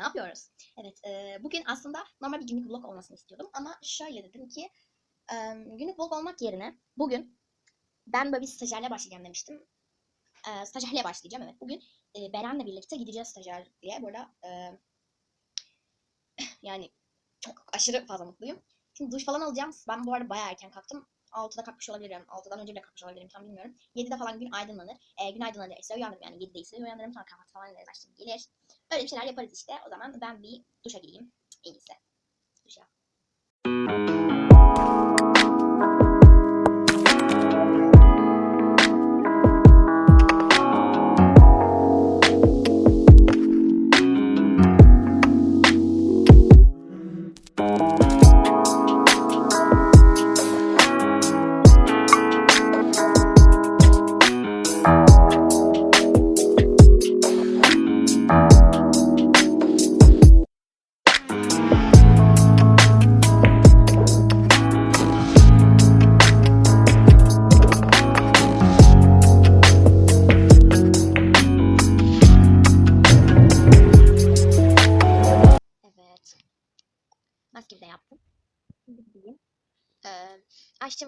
Ne yapıyoruz? Evet, e, bugün aslında normal bir günlük vlog olmasını istiyordum ama şöyle dedim ki e, günlük vlog olmak yerine bugün ben böyle bir stajyerle başlayacağım demiştim. E, stajyerle başlayacağım evet. Bugün e, Beren'le birlikte gideceğiz stajyerliğe. Burada e, yani çok aşırı fazla mutluyum. Şimdi duş falan alacağım. Ben bu arada bayağı erken kalktım. 6'da kalkmış olabilirim. 6'dan önce bile kalkmış olabilirim tam bilmiyorum. 7'de falan gün aydınlanır. E, gün aydınlanır ise uyanırım yani 7'de ise uyanırım sonra kahvaltı falan ederiz açtım gelir. Böyle bir şeyler yaparız işte. O zaman ben bir duşa gireyim. En iyisi.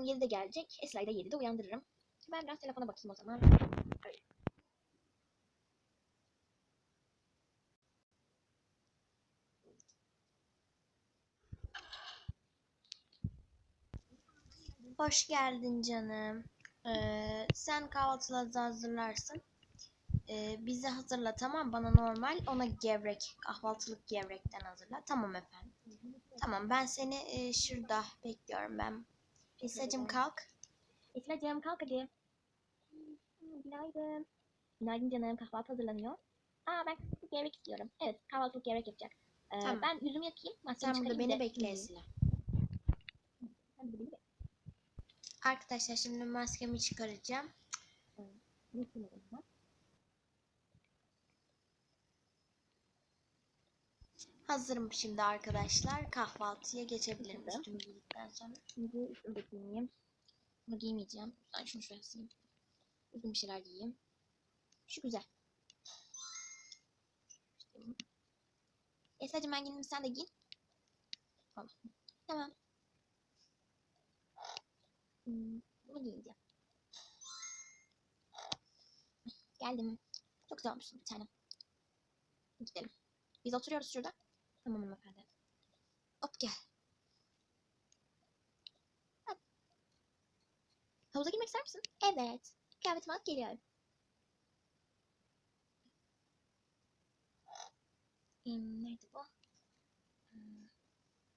Ayşem 7'de gelecek. Esra'yı da 7'de uyandırırım. Ben biraz telefona bakayım o zaman. Hoş geldin canım. Ee, sen kahvaltıları hazırlarsın. Ee, bize hazırla tamam bana normal ona gevrek kahvaltılık gevrekten hazırla. Tamam efendim. Tamam ben seni e, şurada bekliyorum ben. Esra'cığım kalk. Esra'cığım kalk hadi. Günaydın. Günaydın canım. Kahvaltı hazırlanıyor. Aa ben kahvaltılık gevrek istiyorum. Evet kahvaltılık gevrek yapacak. Ee, Tamam. Ben yüzümü yakayım. Maskemi Sen burada çıkarayım beni bir de- bekle. Esra. Sen de beni bekle. Arkadaşlar şimdi maskemi çıkaracağım. Bekleyin o zaman. Hazırım şimdi arkadaşlar. Kahvaltıya geçebilirim üstümü giydikten sonra. Şimdi üstümü de giyineyim. Bunu giymeyeceğim. Ben şunu şuraya asayım. Uzun bir şeyler giyeyim. Şu güzel. Esra'cığım ben giyindim sen de giyin. Tamam. Tamam. Hmm, bunu giyeceğim. Geldim. Çok güzel olmuşsun bir tanem. Gidelim. Biz oturuyoruz şurada. Tamam hanımefendi. Hop gel. Havuza girmek ister misin? Evet. Kıyafetimi alıp geliyorum. Hmm, nerede bu? Hmm.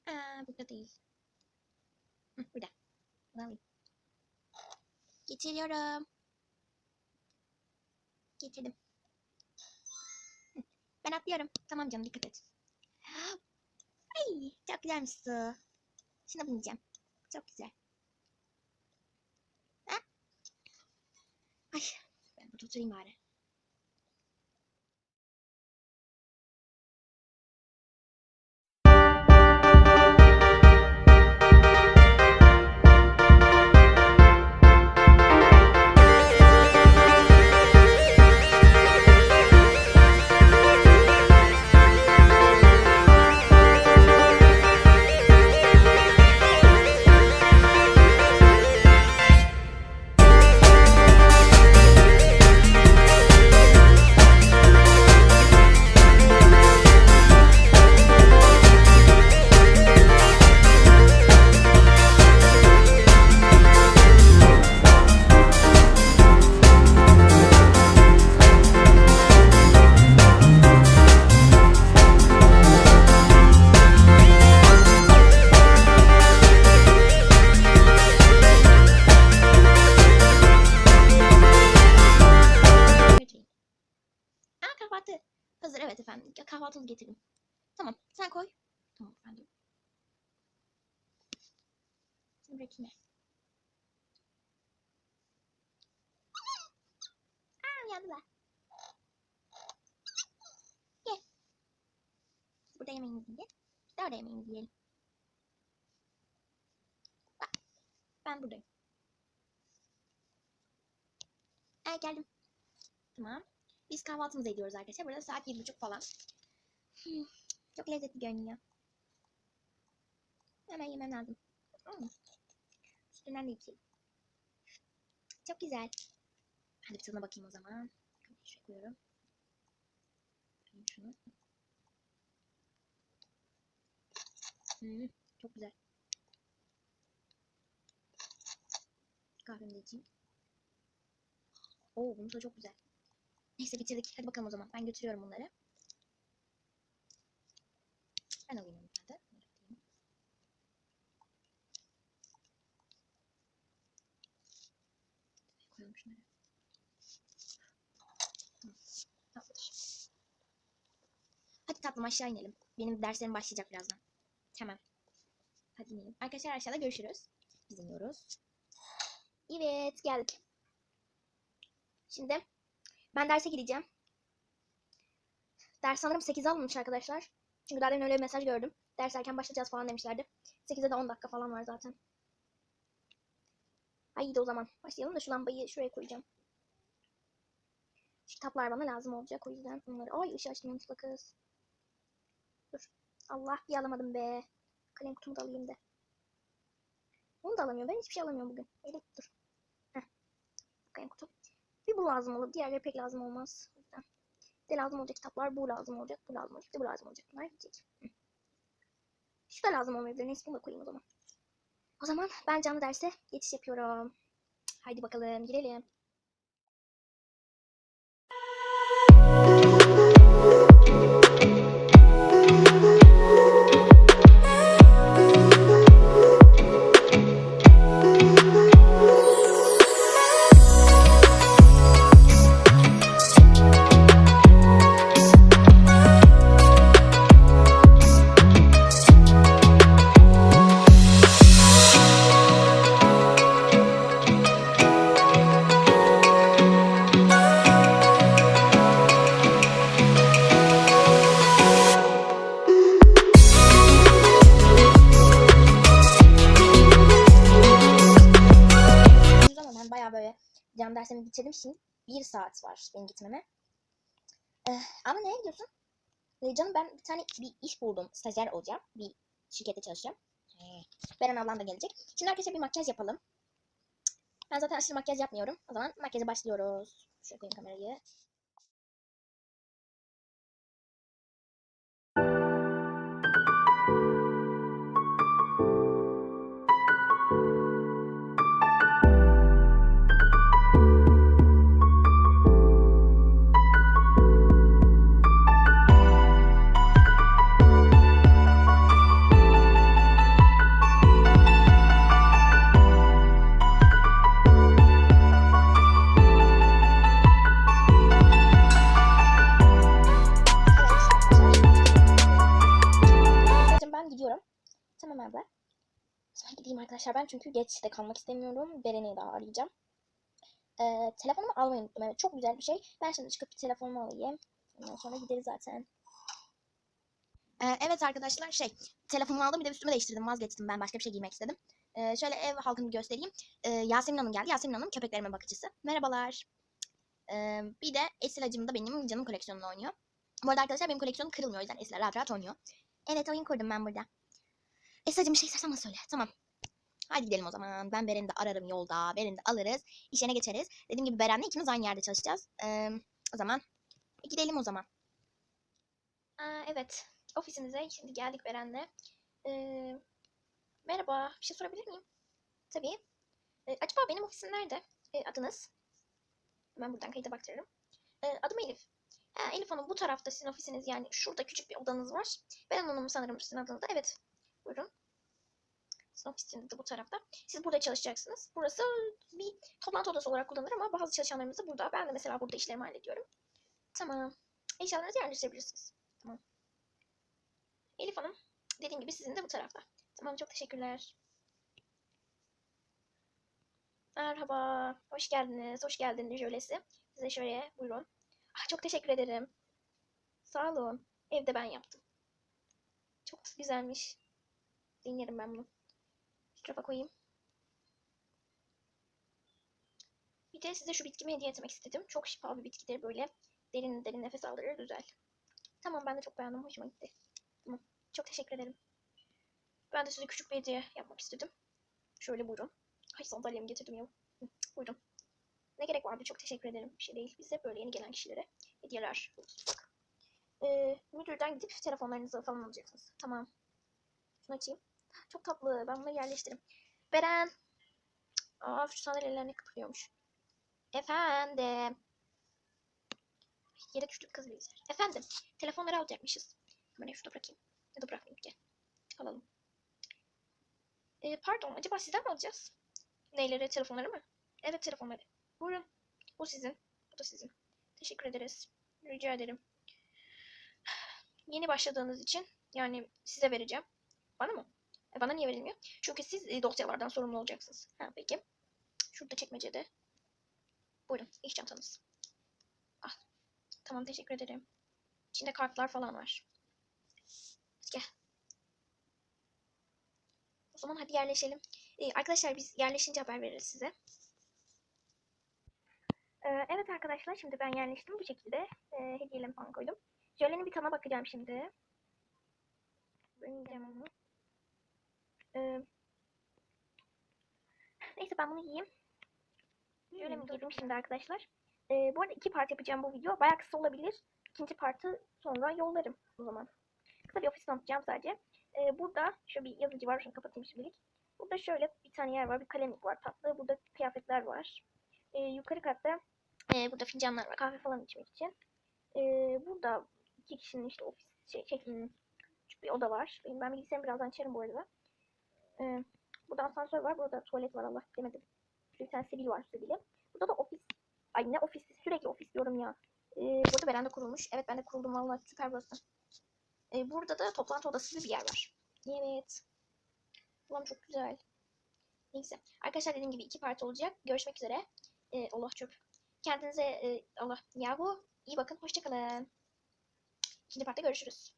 Aa, burada değil. Hı, burada. Bunu alayım. Getiriyorum. Getirdim. Ben atlıyorum. Tamam canım dikkat et. Ay çok güzelmiş su. Şuna bineceğim. Çok güzel. Ha? Ay ben burada oturayım bari. Tamam sen koy. Tamam efendim. Seni bırakayım ben. Aa uyandılar. Gel. Burada yemeğimizi yiyelim. Biz de orada yemeğimizi yiyelim. Bak. Ben buradayım. Ay geldim. Tamam. Biz kahvaltımızı ediyoruz arkadaşlar. Burada saat 7.30 falan. Hmm, Çok lezzetli görünüyor. Hemen yemem lazım. Hmm. Üstünden de içeyim. Çok güzel. Hadi bir tadına bakayım o zaman. Şuraya koyuyorum. Koyayım şunu. Hmm, çok güzel. Kahvemi de içeyim. Oo bunun tadı çok güzel. Neyse bitirdik. Hadi bakalım o zaman. Ben götürüyorum bunları. Ben alayım onu. Tamamdır. Hadi tatlım aşağı inelim. Benim derslerim başlayacak birazdan. Hemen. Hadi inelim. Arkadaşlar aşağıda görüşürüz. Biz iniyoruz. Evet geldik. Şimdi ben derse gideceğim. Ders sanırım 8'e alınmış arkadaşlar. Çünkü daha demin öyle bir mesaj gördüm. Ders erken başlayacağız falan demişlerdi. 8'e de 10 dakika falan var zaten. Haydi o zaman başlayalım da şu lambayı şuraya koyacağım. Şu kitaplar bana lazım olacak o yüzden onları... Ay ışığı açtım yanlışlıkla kız. Dur. Allah bir alamadım be. Kalem kutumu da alayım da. Onu da alamıyorum. Ben hiçbir şey alamıyorum bugün. Öyle dur. Heh. Kalem kutu. Bir bu lazım olur. Diğerleri pek lazım olmaz. De lazım olacak kitaplar. Bu lazım olacak. Bu lazım olacak. Bu lazım olacak. Bunlar gidecek. Şu da lazım olmayabilir. Neyse bunu da koyayım o zaman. O zaman ben canlı derse geçiş yapıyorum. Haydi bakalım girelim. Dersimi bitirdim şimdi. Bir saat var benim gitmeme. Eh, ama nereye gidiyorsun? Eh, canım ben bir tane bir iş buldum. Stajyer olacağım. Bir şirkette çalışacağım. Beren ablam da gelecek. Şimdi arkadaşlar bir makyaj yapalım. Ben zaten aşırı makyaj yapmıyorum. O zaman makyaja başlıyoruz. Şuraya koyayım kamerayı. Arkadaşlar ben çünkü geç de kalmak istemiyorum. Beren'i daha arayacağım. Ee, telefonumu almayı unuttum. Evet çok güzel bir şey. Ben şimdi çıkıp bir telefonumu alayım. Ondan sonra gideriz zaten. Ee, evet arkadaşlar şey telefonumu aldım bir de üstümü değiştirdim vazgeçtim ben başka bir şey giymek istedim. Ee, şöyle ev halkını göstereyim. Ee, Yasemin Hanım geldi. Yasemin Hanım köpeklerimin bakıcısı. Merhabalar. Ee, bir de Esil Hacım da benim canım koleksiyonunu oynuyor. Bu arada arkadaşlar benim koleksiyonum kırılmıyor o yüzden Esra rahat rahat oynuyor. Evet oyun kurdum ben burada. Esra'cığım bir şey istersen bana söyle. Tamam. Hadi gidelim o zaman. Ben Beren'i de ararım yolda. Beren'i de alırız. İşine geçeriz. Dediğim gibi Beren'le ikimiz aynı yerde çalışacağız. Ee, o zaman gidelim o zaman. Aa, evet. Ofisimize şimdi geldik Beren'le. Ee, merhaba. Bir şey sorabilir miyim? Tabii. Ee, acaba benim ofisim nerede? Ee, adınız? Hemen buradan kayıta baktırırım. Ee, adım Elif. Ha, Elif Hanım bu tarafta sizin ofisiniz yani şurada küçük bir odanız var. Beren Hanım sanırım sizin adınız da. Evet. Buyurun. Sizin ofisiniz de bu tarafta. Siz burada çalışacaksınız. Burası bir toplantı odası olarak kullanılır ama bazı çalışanlarımız da burada. Ben de mesela burada işlerimi hallediyorum. Tamam. Eşyalarınızı yerleştirebilirsiniz. Tamam. Elif Hanım dediğim gibi sizin de bu tarafta. Tamam çok teşekkürler. Merhaba. Hoş geldiniz. Hoş geldiniz jölesi. Size şöyle buyurun. Ah, çok teşekkür ederim. Sağ olun. Evde ben yaptım. Çok güzelmiş. Denerim ben bunu. Tarafa koyayım. Bir de size şu bitkimi hediye etmek istedim. Çok şifalı bir bitkidir böyle. Derin derin nefes aldırır güzel. Tamam ben de çok beğendim. Hoşuma gitti. Tamam. Çok teşekkür ederim. Ben de size küçük bir hediye yapmak istedim. Şöyle buyurun. Ay sandalyemi getirdim ya. Buyurun. Ne gerek vardı? Çok teşekkür ederim. Bir şey değil. Biz hep böyle yeni gelen kişilere hediyeler. Bak. Ee, müdürden gidip telefonlarınızı falan alacaksınız. Tamam. Şunu açayım. Çok tatlı. Ben bunu yerleştiririm. Beren. Aa şu sandalyeler ne kıpırıyormuş. Efendim. Yere düştük kız bilgisayar. Efendim. Telefonları alacakmışız. Hemen şurada bırakayım. Ya da bırakmayayım. Gel. Alalım. Ee, pardon. Acaba sizden mi alacağız? Neyleri? Telefonları mı? Evet telefonları. Buyurun. Bu sizin. Bu da sizin. Teşekkür ederiz. Rica ederim. Yeni başladığınız için yani size vereceğim. Bana mı? Bana niye verilmiyor? Çünkü siz e, dosyalardan sorumlu olacaksınız. Ha peki. Şurada çekmecede. Buyurun. iş çantanız. Al. Tamam teşekkür ederim. İçinde kartlar falan var. Gel. O zaman hadi yerleşelim. Ee, arkadaşlar biz yerleşince haber veririz size. Ee, evet arkadaşlar şimdi ben yerleştim bu şekilde. Ee, hediyelerimi falan koydum. Jöle'nin bir tadına bakacağım şimdi. Ben yiyeceğim onu. Ee, neyse ben bunu yiyeyim. Jöle mi yedim şimdi arkadaşlar. Ee, bu arada iki part yapacağım bu video. Bayağı kısa olabilir. İkinci partı sonra yollarım o zaman. Kısa bir ofis tanıtacağım sadece. Ee, burada şöyle bir yazıcı var. Şunu kapatayım şimdilik. Burada şöyle bir tane yer var. Bir kalemlik var tatlı. Burada kıyafetler var. Ee, yukarı katta e, burada fincanlar var. Kahve falan içmek için. Ee, burada iki kişinin işte ofis şey, şey küçük bir oda var. Benim, ben bilgisayarımı birazdan açarım bu arada. Ee, burada asansör var. Burada tuvalet var Allah demedim. Bir tane sivil var sivili. Burada da ofis. Ay ne ofis? Sürekli ofis diyorum ya. Ee, burada berende kurulmuş. Evet ben de kuruldum vallahi süper burası. Ee, burada da toplantı odası bir yer var. Evet. Ulan çok güzel. Neyse. Arkadaşlar dediğim gibi iki parti olacak. Görüşmek üzere. Ee, Allah çöp. Kendinize e, Allah yahu iyi bakın. Hoşçakalın. İkinci partta görüşürüz.